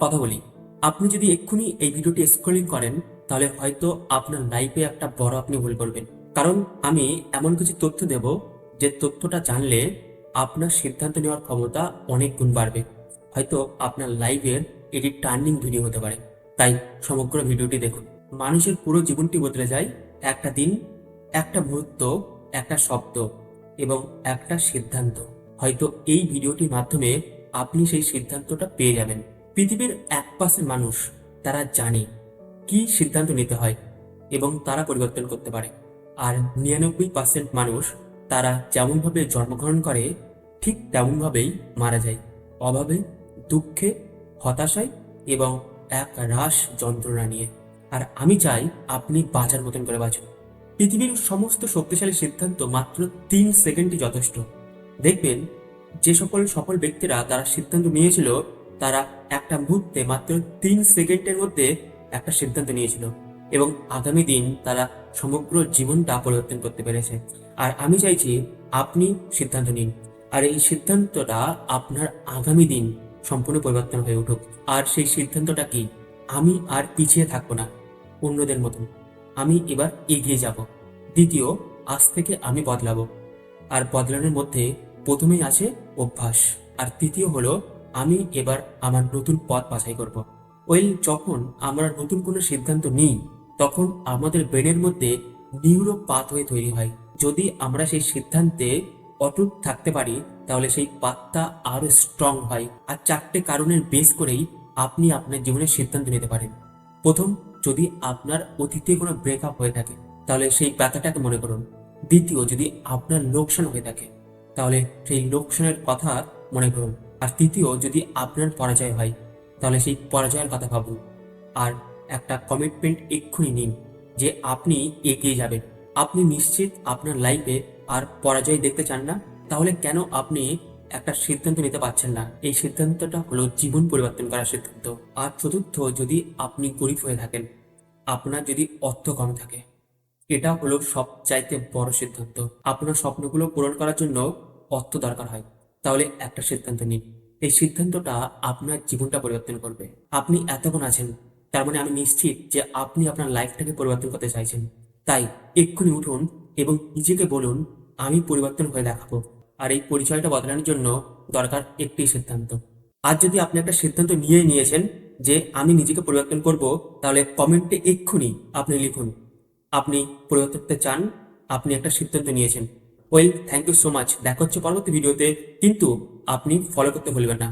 কথা বলি। আপনি যদি এক্ষুনি এই ভিডিওটি স্ক্রলিং করেন, তাহলে হয়তো আপনার লাইফে একটা বড় আপনি ভুল করবেন। কারণ আমি এমন কিছু তথ্য দেব, যে তথ্যটা জানলে আপনার সিদ্ধান্ত নেওয়ার ক্ষমতা অনেক গুণ বাড়বে। হয়তো আপনার লাইফের এটি টার্নিং ভিডিও হতে পারে। তাই সমগ্র ভিডিওটি দেখুন। মানুষের পুরো জীবনটি বদলে যায় একটা দিন, একটা মুহূর্ত, একটা শব্দ এবং একটা সিদ্ধান্ত। হয়তো এই ভিডিওটির মাধ্যমে আপনি সেই সিদ্ধান্তটা পেয়ে যাবেন। পৃথিবীর এক পার্সেন্ট মানুষ, তারা জানে কি সিদ্ধান্ত নিতে হয় এবং তারা পরিবর্তন করতে পারে। আর নিরানব্বই পার্সেন্ট মানুষ, তারা যেমনভাবে জন্মগ্রহণ করে, ঠিক তেমনভাবেই মারা যায়। অভাবে, দুঃখে, হতাশায় এবং এক রাস যন্ত্রণা নিয়ে। আর আমি চাই আপনি বাঁচার মতন করে বাঁচুন। পৃথিবীর সমস্ত শক্তিশালী সিদ্ধান্ত মাত্র তিন সেকেন্ডই যথেষ্ট। দেখবেন, যে সকল সফল ব্যক্তিরা তারা সিদ্ধান্ত নিয়েছিল তারা একটা মুহূর্তে মাত্র তিন সেকেন্ডের মধ্যে একটা সিদ্ধান্ত নিয়েছিল এবং আগামী দিন তারা সমগ্র জীবনটা পরিবর্তন করতে পেরেছে। আর আমি চাইছি আপনি সিদ্ধান্ত নিন। আর এই সিদ্ধান্তটা আপনার আগামী দিন সম্পূর্ণ পরিবর্তন হয়ে উঠুক। আর সেই সিদ্ধান্তটা কি আমি আর পিছিয়ে থাকব না, অন্যদের মতন। আমি এবার এগিয়ে যাব। দ্বিতীয়, আজ থেকে আমি বদলাবো। আর বদলানোর মধ্যে প্রথমেই আছে অভ্যাস। আর তৃতীয় হলো আমি এবার আমার নতুন পথ বাছাই করব। ওয়েল যখন আমরা নতুন কোনো সিদ্ধান্ত নিই, তখন আমাদের ব্রেনের মধ্যে নিউরো পাথওয়ে তৈরি হয়। যদি আমরা সেই সিদ্ধান্তে অটুট থাকতে পারি, তাহলে সেই পাতটা আরও স্ট্রং হয়। আর চারটে কারণের বেস করেই আপনি আপনার জীবনের সিদ্ধান্ত নিতে পারেন। প্রথম, যদি আপনার অতীতে কোনো ব্রেকআপ হয়ে থাকে, তাহলে সেই ব্যথাটাকে মনে করুন। দ্বিতীয়, যদি আপনার লোকসান হয়ে থাকে, তাহলে সেই লোকসানের কথা মনে করুন। আর তৃতীয়, যদি আপনার পরাজয় হয়, তাহলে সেই পরাজয়ের কথা ভাবুন। আর একটা কমিটমেন্ট এক্ষুনি নিন যে আপনি এগিয়ে যাবেন। আপনি নিশ্চিত আপনার লাইফে আর পরাজয় দেখতে চান না, তাহলে কেন আপনি একটা সিদ্ধান্ত নিতে পারছেন না? এই সিদ্ধান্তটা হলো জীবন পরিবর্তন করার সিদ্ধান্ত। আর চতুর্থ, যদি আপনি গরিব হয়ে থাকেন, আপনার যদি অর্থ কম থাকে, এটা হলো সবচাইতে বড় সিদ্ধান্ত। আপনার স্বপ্নগুলো পূরণ করার জন্য অর্থ দরকার হয়। তাহলে একটা সিদ্ধান্ত নিন। এই সিদ্ধান্তটা আপনার জীবনটা পরিবর্তন করবে। আপনি এতক্ষণ আছেন, তার মানে আমি নিশ্চিত যে আপনি আপনার লাইফটাকে পরিবর্তন করতে চাইছেন। তাই এক্ষুনি উঠুন এবং নিজেকে বলুন, আমি পরিবর্তন হয়ে দেখাবো। আর এই পরিচয়টা বদলানোর জন্য দরকার একটি সিদ্ধান্ত। আজ যদি আপনি একটা সিদ্ধান্ত নিয়েই নিয়েছেন যে আমি নিজেকে পরিবর্তন করব, তাহলে কমেন্টে এক্ষুনি আপনি লিখুন, আপনি পরিবর্তন করতে চান, আপনি একটা সিদ্ধান্ত নিয়েছেন। Well thank you so much দেখা হচ্ছে পরবর্তী ভিডিওতে কিন্তু আপনি ফলো করতে ভুলবেন না।